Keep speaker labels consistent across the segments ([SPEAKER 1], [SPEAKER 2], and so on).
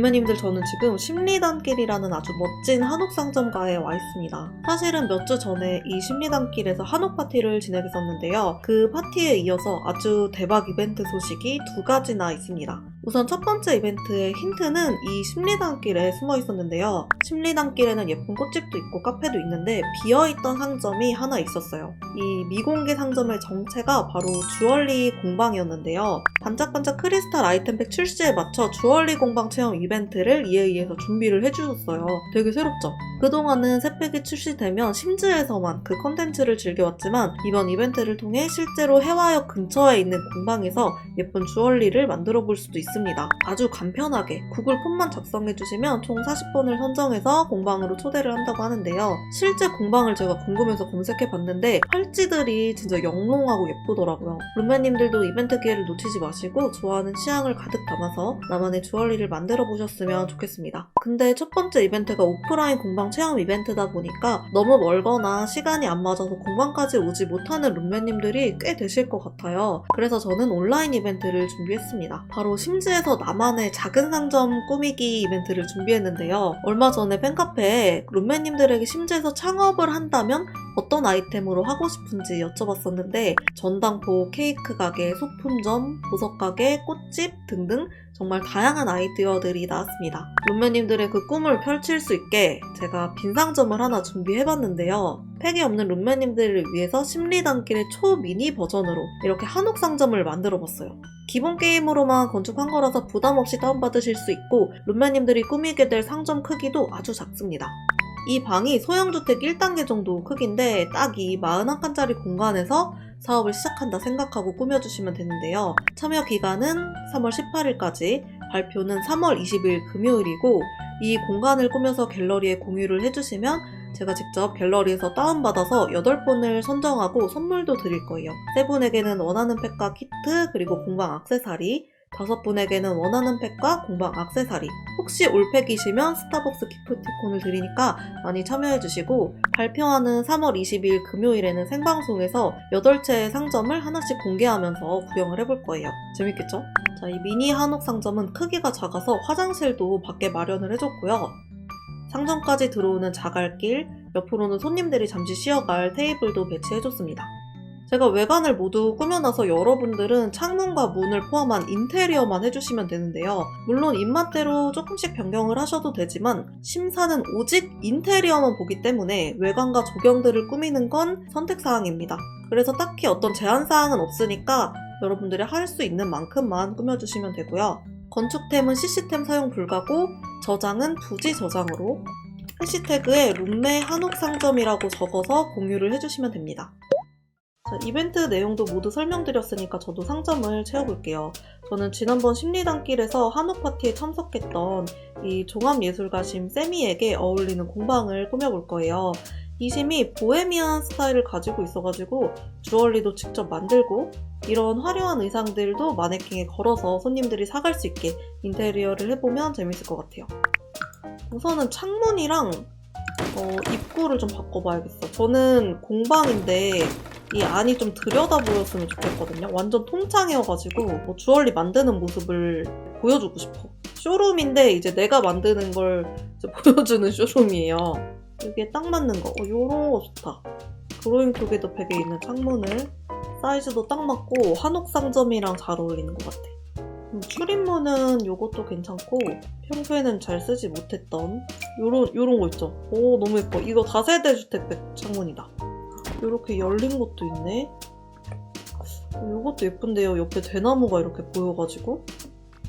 [SPEAKER 1] 룸메님들 저는 지금 심리단길이라는 아주 멋진 한옥 상점가에 와 있습니다. 사실은 몇 주 전에 이 심리단길에서 한옥 파티를 진행했었는데요. 그 파티에 이어서 아주 대박 이벤트 소식이 두 가지나 있습니다. 우선 첫 번째 이벤트의 힌트는 이 심리단길에 숨어 있었는데요. 심리단길에는 예쁜 꽃집도 있고 카페도 있는데 비어있던 상점이 하나 있었어요. 이 미공개 상점의 정체가 바로 주얼리 공방이었는데요. 반짝반짝 크리스탈 아이템팩 출시에 맞춰 주얼리 공방 체험 이벤트를 이에이에서 준비를 해주셨어요. 되게 새롭죠? 그동안은 새 팩이 출시되면 심즈에서만 그 컨텐츠를 즐겨왔지만 이번 이벤트를 통해 실제로 해화역 근처에 있는 공방에서 예쁜 주얼리를 만들어 볼 수도 있습니다. 아주 간편하게 구글 폼만 작성해 주시면 총 40번을 선정해서 공방으로 초대를 한다고 하는데요. 실제 공방을 제가 궁금해서 검색해 봤는데 팔찌들이 진짜 영롱하고 예쁘더라고요. 룸메님들도 이벤트 기회를 놓치지 마시고 좋아하는 취향을 가득 담아서 나만의 주얼리를 만들어 보셨으면 좋겠습니다. 근데 첫 번째 이벤트가 오프라인 공방 체험 이벤트다 보니까 너무 멀거나 시간이 안 맞아서 공방까지 오지 못하는 룸메님들이 꽤 되실 것 같아요. 그래서 저는 온라인 이벤트를 준비했습니다. 바로 심지에서 나만의 작은 상점 꾸미기 이벤트를 준비했는데요. 얼마 전에 팬카페에 룸메님들에게 심지에서 창업을 한다면 어떤 아이템으로 하고 싶은지 여쭤봤었는데 전당포, 케이크 가게, 소품점, 보석 가게, 꽃집 등등 정말 다양한 아이디어들이 나왔습니다. 룸메님들의 그 꿈을 펼칠 수 있게 제가 빈상점을 하나 준비해봤는데요. 팩이 없는 룸메님들을 위해서 심리단길의 초미니 버전으로 이렇게 한옥 상점을 만들어봤어요. 기본 게임으로만 건축한 거라서 부담 없이 다운받으실 수 있고 룸메님들이 꾸미게 될 상점 크기도 아주 작습니다. 이 방이 소형주택 1단계 정도 크기인데 딱 이 41칸짜리 공간에서 사업을 시작한다 생각하고 꾸며주시면 되는데요. 참여 기간은 3월 18일까지, 발표는 3월 20일 금요일이고, 이 공간을 꾸며서 갤러리에 공유를 해주시면 제가 직접 갤러리에서 다운받아서 8분을 선정하고 선물도 드릴 거예요. 3분에게는 원하는 팩과 키트, 그리고 공방 악세사리, 다섯 분에게는 원하는 팩과 공방 악세사리. 혹시 올팩이시면 스타벅스 기프티콘을 드리니까 많이 참여해주시고, 발표하는 3월 20일 금요일에는 생방송에서 8채의 상점을 하나씩 공개하면서 구경을 해볼 거예요. 재밌겠죠? 자, 이 미니 한옥 상점은 크기가 작아서 화장실도 밖에 마련을 해줬고요. 상점까지 들어오는 자갈길, 옆으로는 손님들이 잠시 쉬어갈 테이블도 배치해줬습니다. 제가 외관을 모두 꾸며놔서 여러분들은 창문과 문을 포함한 인테리어만 해주시면 되는데요. 물론 입맛대로 조금씩 변경을 하셔도 되지만 심사는 오직 인테리어만 보기 때문에 외관과 조경들을 꾸미는 건 선택사항입니다. 그래서 딱히 어떤 제한사항은 없으니까 여러분들이 할 수 있는 만큼만 꾸며주시면 되고요. 건축템은 CC템 사용 불가고 저장은 부지 저장으로 해시태그에 룸메 한옥 상점이라고 적어서 공유를 해주시면 됩니다. 자, 이벤트 내용도 모두 설명드렸으니까 저도 상점을 채워볼게요. 저는 지난번 심리단길에서 한옥 파티에 참석했던 이 종합예술가심 세미에게 어울리는 공방을 꾸며볼 거예요. 이 심이 보헤미안 스타일을 가지고 있어가지고 주얼리도 직접 만들고 이런 화려한 의상들도 마네킹에 걸어서 손님들이 사갈 수 있게 인테리어를 해보면 재밌을 것 같아요. 우선은 창문이랑 어, 입구를 좀 바꿔봐야겠어. 저는 공방인데 이 안이 좀 들여다 보였으면 좋겠거든요. 완전 통창이어가지고 뭐 주얼리 만드는 모습을 보여주고 싶어. 쇼룸인데 이제 내가 만드는 걸 보여주는 쇼룸이에요. 이게 딱 맞는 거. 어, 요런 거 좋다. 드로잉 투게더 팩에 있는 창문을 사이즈도 딱 맞고 한옥 상점이랑 잘 어울리는 것 같아. 음, 출입문은 요것도 괜찮고 평소에는 잘 쓰지 못했던 요런 요런 거 있죠. 오 너무 예뻐. 이거 다세대 주택 창문이다. 이렇게 열린 것도 있네. 이것도 예쁜데요. 옆에 대나무가 이렇게 보여가지고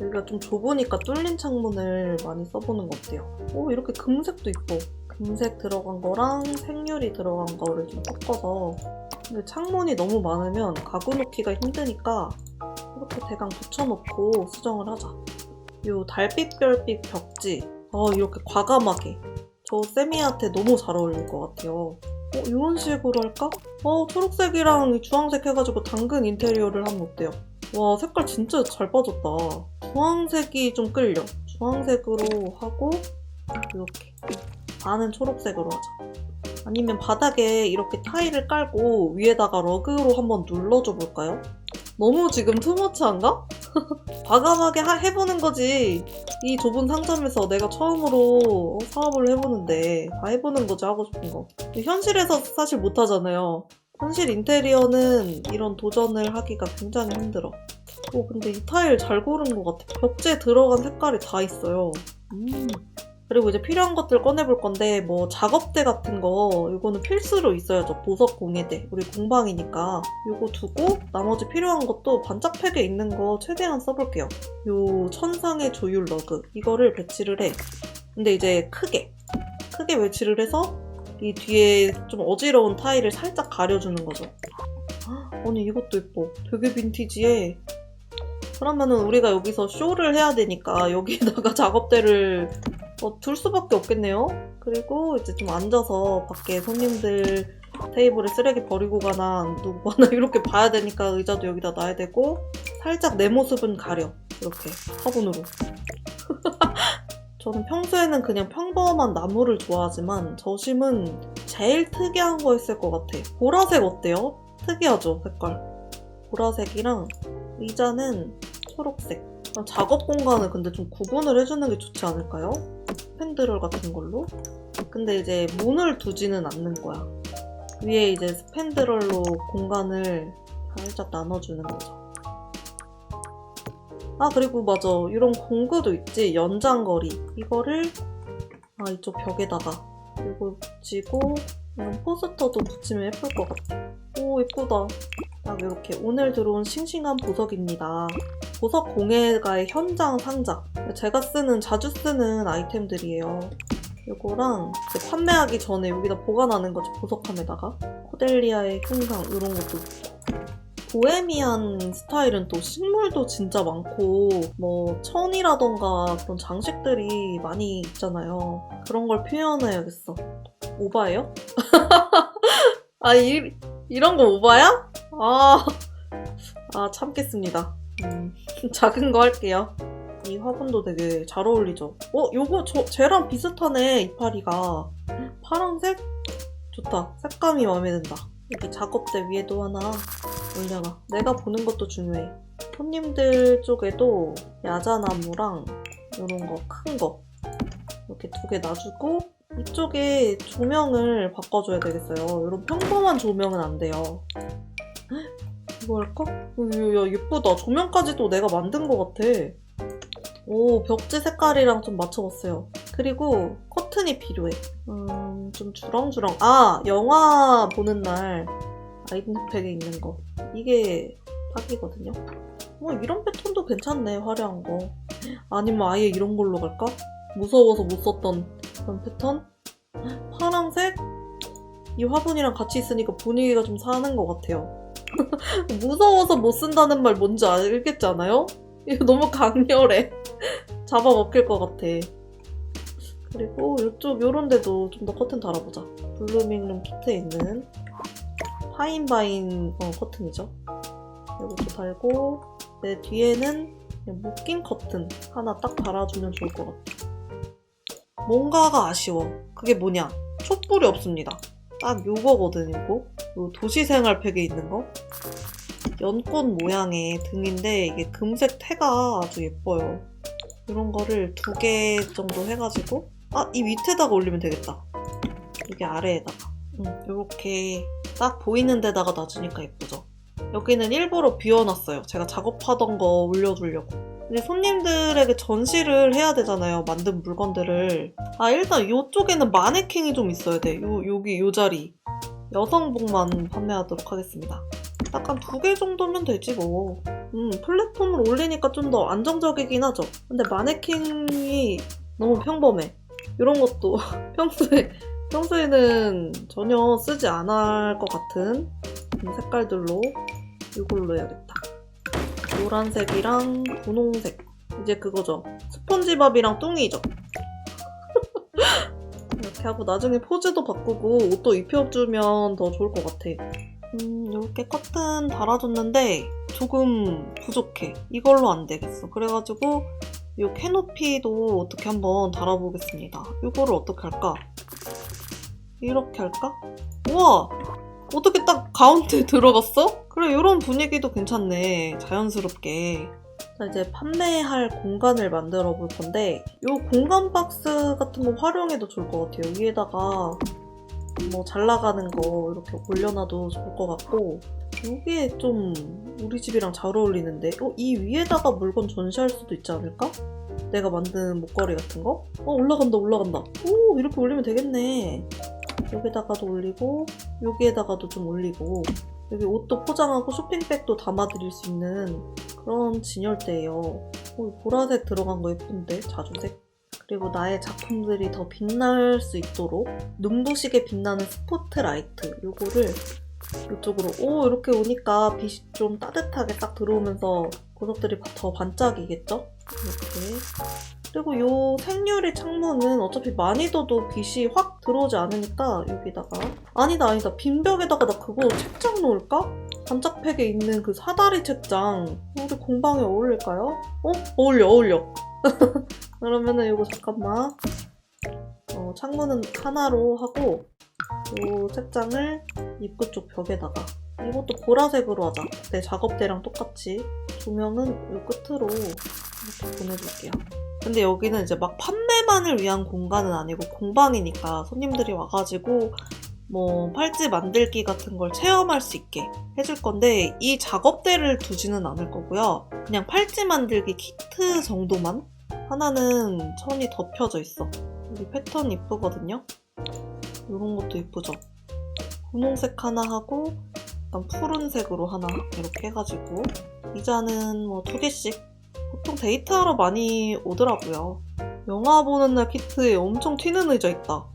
[SPEAKER 1] 여기가 좀 좁으니까 뚫린 창문을 많이 써보는 것 같아요. 오 이렇게 금색도 이뻐. 금색 들어간 거랑 생유리 들어간 거를 좀 섞어서 근데 창문이 너무 많으면 가구 놓기가 힘드니까 이렇게 대강 붙여놓고 수정을 하자. 요 달빛 별빛 벽지 아 이렇게 과감하게 저 세미한테 너무 잘 어울릴 것 같아요. 어, 이런 식으로 할까? 어, 초록색이랑 이 주황색 해가지고 당근 인테리어를 하면 어때요? 와, 색깔 진짜 잘 빠졌다. 주황색이 좀 끌려. 주황색으로 하고, 이렇게. 반은 초록색으로 하자. 아니면 바닥에 이렇게 타일을 깔고 위에다가 러그로 한번 눌러줘 볼까요? 너무 지금 투머치한가? 과감하게 하- 해보는 거지. 이 좁은 상점에서 내가 처음으로 어, 사업을 해보는데 다 해보는 거지 하고 싶은 거. 현실에서 사실 못하잖아요. 현실 인테리어는 이런 도전을 하기가 굉장히 힘들어. 오 근데 이 타일 잘 고른 것 같아. 벽지에 들어간 색깔이 다 있어요. 음. 그리고 이제 필요한 것들 꺼내볼 건데 뭐 작업대 같은 거 이거는 필수로 있어야죠. 보석 공예대. 우리 공방이니까 이거 두고 나머지 필요한 것도 반짝팩에 있는 거 최대한 써볼게요. 요 천상의 조율 러그 이거를 배치를 해. 근데 이제 크게 크게 배치를 해서 이 뒤에 좀 어지러운 타일을 살짝 가려주는 거죠. 헉, 아니 이것도 예뻐. 되게 빈티지해. 그러면은 우리가 여기서 쇼를 해야 되니까 여기에다가 작업대를 어, 둘 수밖에 없겠네요. 그리고 이제 좀 앉아서 밖에 손님들 테이블에 쓰레기 버리고 가나 누구 가나 이렇게 봐야 되니까 의자도 여기다 놔야 되고 살짝 내 모습은 가려 이렇게 화분으로. 저는 평소에는 그냥 평범한 나무를 좋아하지만 저심은 제일 특이한 거 있을 것 같아. 보라색 어때요? 특이하죠 색깔. 보라색이랑 의자는 초록색. 작업 공간을 근데 좀 구분을 해주는 게 좋지 않을까요? 스펜드럴 같은 걸로. 근데 이제 문을 두지는 않는 거야. 위에 이제 스펜드럴로 공간을 살짝 나눠주는 거죠. 아 그리고 맞아 이런 공구도 있지 연장거리 이거를 아 이쪽 벽에다가 이거 붙이고 포스터도 붙이면 예쁠 것 같아. 오 예쁘다. 딱 이렇게 오늘 들어온 싱싱한 보석입니다. 보석 공예가의 현장 상자. 제가 쓰는, 자주 쓰는 아이템들이에요. 이거랑 판매하기 전에 여기다 보관하는 거죠, 보석함에다가. 코델리아의 흉상, 이런 것도. 보헤미안 스타일은 또 식물도 진짜 많고, 뭐, 천이라던가 그런 장식들이 많이 있잖아요. 그런 걸 표현해야겠어. 오바예요? 아, 이, 이런 거 오바야? 아, 아, 참겠습니다. 음, 작은 거 할게요. 이 화분도 되게 잘 어울리죠? 어, 요거 저, 쟤랑 비슷하네, 이파리가. 파랑색? 좋다. 색감이 마음에 든다. 여기 작업대 위에도 하나 올려놔. 내가 보는 것도 중요해. 손님들 쪽에도 야자나무랑 이런 거, 큰 거. 이렇게 두 개 놔주고, 이쪽에 조명을 바꿔줘야 되겠어요. 이런 평범한 조명은 안 돼요. 이거 할까? 어, 야, 야, 예쁘다. 조명까지도 내가 만든 것 같아. 오, 벽지 색깔이랑 좀 맞춰봤어요. 그리고 커튼이 필요해. 음, 좀 주렁주렁. 아, 영화 보는 날 아이템팩에 있는 거. 이게 딱이거든요. 뭐, 이런 패턴도 괜찮네, 화려한 거. 아니면 아예 이런 걸로 갈까? 무서워서 못 썼던 그런 패턴? 파랑색? 이 화분이랑 같이 있으니까 분위기가 좀 사는 것 같아요. 무서워서 못 쓴다는 말 뭔지 알겠지 않아요? 이거 너무 강렬해. 잡아먹힐 것 같아. 그리고 이쪽 요런 데도 좀 더 커튼 달아보자. 블루밍룸 키트에 있는 파인바인 어, 커튼이죠. 이것도 달고 내 뒤에는 묶인 커튼 하나 딱 달아주면 좋을 것 같아. 뭔가가 아쉬워. 그게 뭐냐? 촛불이 없습니다. 딱 요거거든, 요거. 요 도시생활팩에 있는 거. 연꽃 모양의 등인데 이게 금색 태가 아주 예뻐요. 이런 거를 두 개 정도 해가지고 아, 이 밑에다가 올리면 되겠다. 여기 아래에다가. 음, 이렇게 딱 보이는 데다가 놔주니까 예쁘죠. 여기는 일부러 비워놨어요. 제가 작업하던 거 올려두려고. 근데 손님들에게 전시를 해야 되잖아요. 만든 물건들을. 아, 일단 이쪽에는 마네킹이 좀 있어야 돼. 요, 여기, 요 자리. 여성복만 판매하도록 하겠습니다. 딱한두개 정도면 되지 뭐. 음, 플랫폼을 올리니까 좀 더 안정적이긴 하죠. 근데 마네킹이 너무 평범해. 이런 것도 평소에, 평소에는 전혀 쓰지 않을 것 같은 색깔들로 이걸로 해야겠다. 노란색이랑 분홍색. 이제 그거죠. 스폰지밥이랑 뚱이죠. 이렇게 하고 나중에 포즈도 바꾸고 옷도 입혀주면 더 좋을 것 같아. 음, 이렇게 커튼 달아줬는데 조금 부족해. 이걸로 안 되겠어. 그래가지고 이 캐노피도 어떻게 한번 달아보겠습니다. 이거를 어떻게 할까? 이렇게 할까? 우와! 어떻게 딱 가운데 들어갔어? 그래, 이런 분위기도 괜찮네. 자연스럽게. 자, 이제 판매할 공간을 만들어 볼 건데, 이 공간 박스 같은 거 활용해도 좋을 것 같아요. 위에다가 뭐 잘 나가는 거 이렇게 올려놔도 좋을 것 같고, 여기에 좀 우리 집이랑 잘 어울리는데, 어, 이 위에다가 물건 전시할 수도 있지 않을까? 내가 만든 목걸이 같은 거? 어, 올라간다, 올라간다. 오, 이렇게 올리면 되겠네. 여기다가도 올리고, 여기에다가도 좀 올리고, 여기 옷도 포장하고 쇼핑백도 담아드릴 수 있는 그런 진열대예요. 어, 보라색 들어간 거 예쁜데? 자주색? 그리고 나의 작품들이 더 빛날 수 있도록 눈부시게 빛나는 스포트라이트 요거를 이쪽으로 오 이렇게 오니까 빛이 좀 따뜻하게 딱 들어오면서 보석들이 더 반짝이겠죠? 이렇게 그리고 요 생유리 창문은 어차피 많이 둬도 빛이 확 들어오지 않으니까 여기다가. 아니다 아니다. 빈 벽에다가 나 그거 책장 놓을까? 반짝팩에 있는 그 사다리 책장. 우리 공방에 어울릴까요? 어? 어울려 어울려. 그러면은 이거 잠깐만. 어, 창문은 하나로 하고 요 책장을 입구 쪽 벽에다가. 이것도 보라색으로 하자. 내 작업대랑 똑같이. 조명은 요 끝으로 이렇게 보내줄게요 근데 여기는 이제 막 판매만을 위한 공간은 아니고 공방이니까 손님들이 와가지고 뭐 팔찌 만들기 같은 걸 체험할 수 있게 해줄 건데 이 작업대를 두지는 않을 거고요. 그냥 팔찌 만들기 키트 정도만 하나는 천이 덮여져 있어. 여기 패턴 이쁘거든요. 이런 것도 이쁘죠. 분홍색 하나 하고 약간 푸른색으로 하나 이렇게 해가지고 의자는 뭐 두 개씩 보통 데이트하러 많이 오더라고요. 영화 보는 날 키트에 엄청 튀는 의자 있다.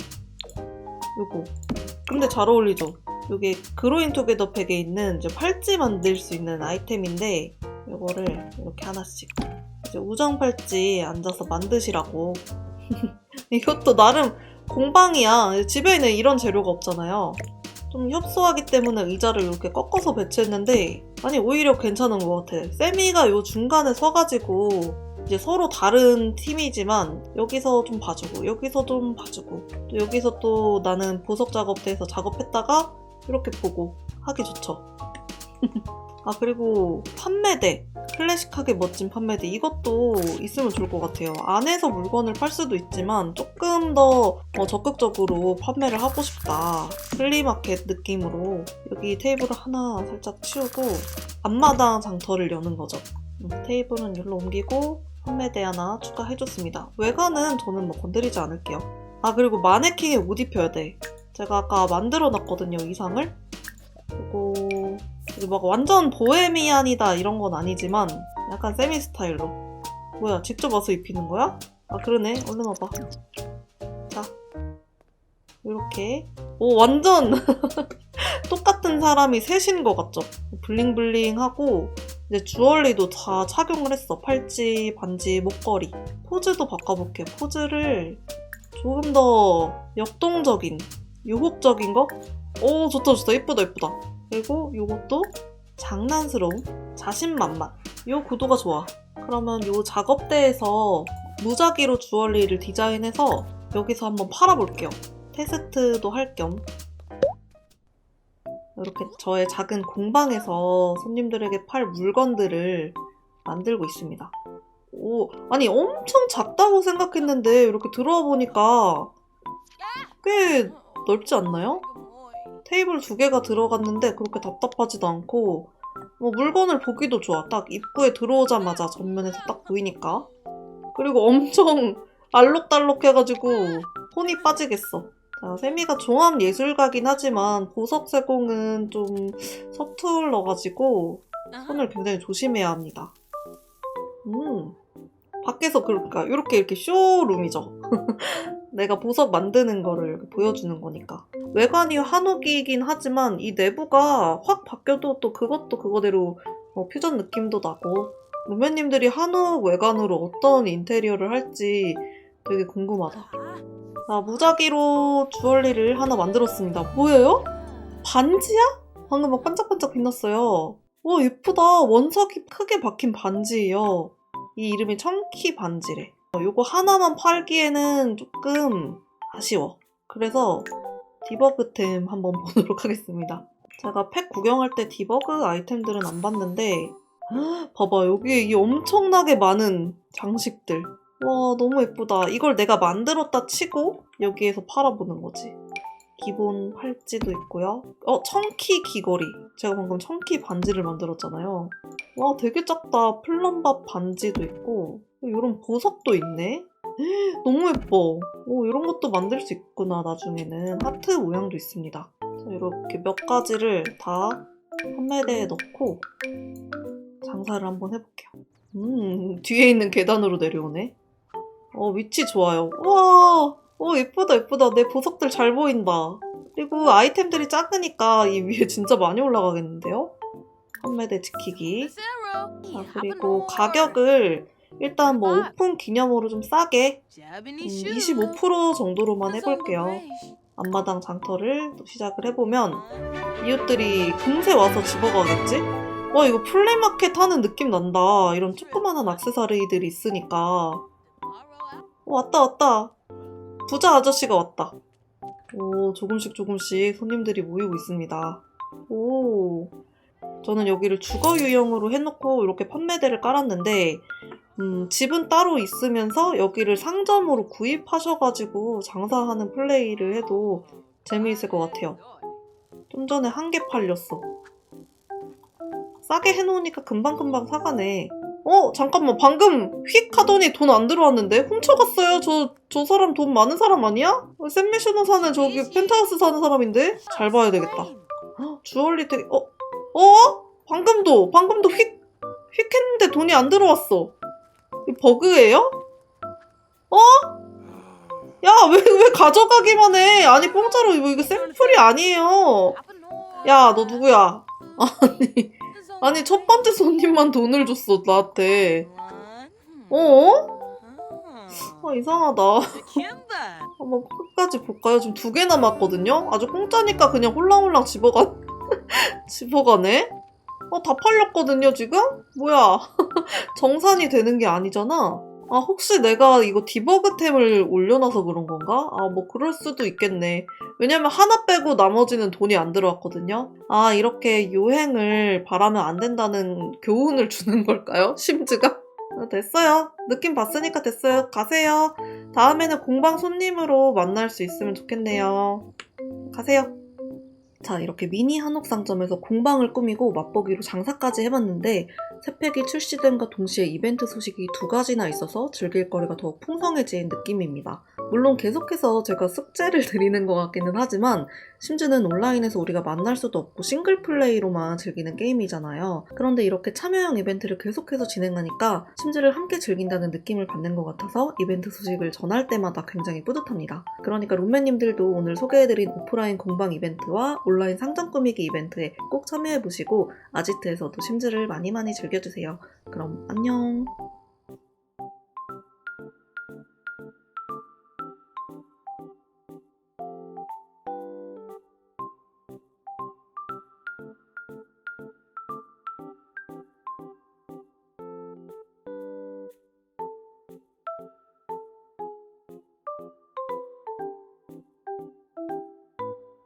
[SPEAKER 1] 요거. 근데 잘 어울리죠? 이게 그로인 투게더 팩에 있는 이제 팔찌 만들 수 있는 아이템인데 이거를 이렇게 하나씩 이제 우정 팔찌 앉아서 만드시라고 이것도 나름 공방이야 집에는 이런 재료가 없잖아요 좀 협소하기 때문에 의자를 이렇게 꺾어서 배치했는데 아니 오히려 괜찮은 것 같아 세미가 요 중간에 서가지고 이제 서로 다른 팀이지만 여기서 좀 봐주고 여기서 좀 봐주고 또 여기서 또 나는 보석 작업대에서 작업했다가 이렇게 보고 하기 좋죠. 아 그리고 판매대 클래식하게 멋진 판매대 이것도 있으면 좋을 것 같아요. 안에서 물건을 팔 수도 있지만 조금 더 어, 적극적으로 판매를 하고 싶다. 플리마켓 느낌으로 여기 테이블을 하나 살짝 치우고 앞마당 장터를 여는 거죠. 음, 테이블은 여기로 옮기고 판매대 하나 추가해줬습니다. 외관은 저는 뭐 건드리지 않을게요. 아 그리고 마네킹에 옷 입혀야 돼. 제가 아까 만들어 놨거든요 의상을. 그리고 이게 막 완전 보헤미안이다 이런 건 아니지만 약간 세미 스타일로. 뭐야 직접 와서 입히는 거야? 아 그러네 얼른 와봐. 자 이렇게 오 완전 똑같은 사람이 셋인 것 같죠? 블링블링하고 이제 주얼리도 다 착용을 했어. 팔찌, 반지, 목걸이. 포즈도 바꿔볼게. 포즈를 조금 더 역동적인, 유혹적인 거? 오, 좋다, 좋다. 이쁘다, 이쁘다. 그리고 요것도 장난스러운, 자신만만. 요 구도가 좋아. 그러면 요 작업대에서 무작위로 주얼리를 디자인해서 여기서 한번 팔아볼게요. 테스트도 할 겸. 이렇게 저의 작은 공방에서 손님들에게 팔 물건들을 만들고 있습니다. 오, 아니 엄청 작다고 생각했는데 이렇게 들어와 보니까 꽤 넓지 않나요? 테이블 두 개가 들어갔는데 그렇게 답답하지도 않고 뭐 물건을 보기도 좋아. 딱 입구에 들어오자마자 전면에서 딱 보이니까. 그리고 엄청 알록달록 해가지고 혼이 빠지겠어. 자, 세미가 종합 예술가긴 하지만 보석 세공은 좀 서툴러가지고 손을 굉장히 조심해야 합니다. 음, 밖에서 그러니까 이렇게 이렇게 쇼룸이죠. 내가 보석 만드는 거를 이렇게 보여주는 거니까. 외관이 한옥이긴 하지만 이 내부가 확 바뀌어도 또 그것도 그거대로 어, 퓨전 느낌도 나고 루메님들이 한옥 외관으로 어떤 인테리어를 할지 되게 궁금하다. 자, 무작위로 주얼리를 하나 만들었습니다. 뭐예요? 반지야? 방금 막 반짝반짝 빛났어요. 와, 예쁘다. 원석이 크게 박힌 반지예요. 이 이름이 청키 반지래. 어, 요거 하나만 팔기에는 조금 아쉬워. 그래서 디버그템 한번 보도록 하겠습니다. 제가 팩 구경할 때 디버그 아이템들은 안 봤는데 헉, 봐봐 여기에 이 엄청나게 많은 장식들 와 너무 예쁘다 이걸 내가 만들었다 치고 여기에서 팔아보는 거지 기본 팔찌도 있고요. 어 청키 귀걸이. 제가 방금 청키 반지를 만들었잖아요. 와 되게 작다. 플럼밥 반지도 있고. 이런 보석도 있네? 헉, 너무 예뻐. 오 이런 것도 만들 수 있구나 나중에는. 하트 모양도 있습니다. 자, 이렇게 몇 가지를 다 판매대에 넣고 장사를 한번 해볼게요. 음, 뒤에 있는 계단으로 내려오네. 어, 위치 좋아요. 와, 어, 예쁘다, 예쁘다. 내 보석들 잘 보인다. 그리고 아이템들이 작으니까 이 위에 진짜 많이 올라가겠는데요? 판매대 지키기. 자, 그리고 가격을 일단 뭐 오픈 기념으로 좀 싸게 음, 25% 정도로만 해볼게요. 앞마당 장터를 또 시작을 해보면 이웃들이 금세 와서 집어가겠지? 와 이거 플레이마켓 하는 느낌 난다. 이런 조그마한 악세사리들이 있으니까. 어, 왔다 왔다. 부자 아저씨가 왔다. 오 조금씩 조금씩 손님들이 모이고 있습니다. 오 저는 여기를 주거 유형으로 해놓고 이렇게 판매대를 깔았는데 음, 집은 따로 있으면서 여기를 상점으로 구입하셔가지고 장사하는 플레이를 해도 재미있을 것 같아요. 좀 전에 한 개 팔렸어. 싸게 해놓으니까 금방금방 사가네. 어, 잠깐만. 방금 휙 하더니 돈 안 들어왔는데? 훔쳐갔어요. 저, 저 사람 돈 많은 사람 아니야? 어, 샘미셔너 사는 저기 펜트하우스 사는 사람인데? 잘 봐야 되겠다. 헉, 주얼리 되게, 어? 어? 방금도, 방금도 휙, 휙 했는데 돈이 안 들어왔어. 이 버그예요? 어? 야, 왜, 왜 가져가기만 해? 아니, 공짜로 이거, 이거 샘플이 아니에요. 야, 너 누구야? 아니, 아니, 첫 번째 손님만 돈을 줬어, 나한테. 어? 아, 이상하다. 한번 끝까지 볼까요? 지금 두 개 남았거든요? 아주 공짜니까 그냥 홀랑홀랑 집어가, 집어가네? 어, 다 팔렸거든요, 지금? 뭐야. 정산이 되는 게 아니잖아? 아, 혹시 내가 이거 디버그템을 올려놔서 그런 건가? 아, 뭐 그럴 수도 있겠네. 왜냐면 하나 빼고 나머지는 돈이 안 들어왔거든요? 아, 이렇게 요행을 바라면 안 된다는 교훈을 주는 걸까요? 심즈가? 아, 됐어요. 느낌 봤으니까 됐어요. 가세요. 다음에는 공방 손님으로 만날 수 있으면 좋겠네요. 가세요. 자, 이렇게 미니 한옥 상점에서 공방을 꾸미고 맛보기로 장사까지 해봤는데 새 팩이 출시된과 동시에 이벤트 소식이 두 가지나 있어서 즐길 거리가 더욱 풍성해진 느낌입니다. 물론 계속해서 제가 숙제를 드리는 것 같기는 하지만 심지어는 온라인에서 우리가 만날 수도 없고 싱글 플레이로만 즐기는 게임이잖아요. 그런데 이렇게 참여형 이벤트를 계속해서 진행하니까 심지를 함께 즐긴다는 느낌을 받는 것 같아서 이벤트 소식을 전할 때마다 굉장히 뿌듯합니다. 그러니까 룸메님들도 오늘 소개해드린 오프라인 공방 이벤트와 온라인 상점 꾸미기 이벤트에 꼭 참여해보시고 아지트에서도 심지를 많이 많이 즐겨주세요. 그럼 안녕!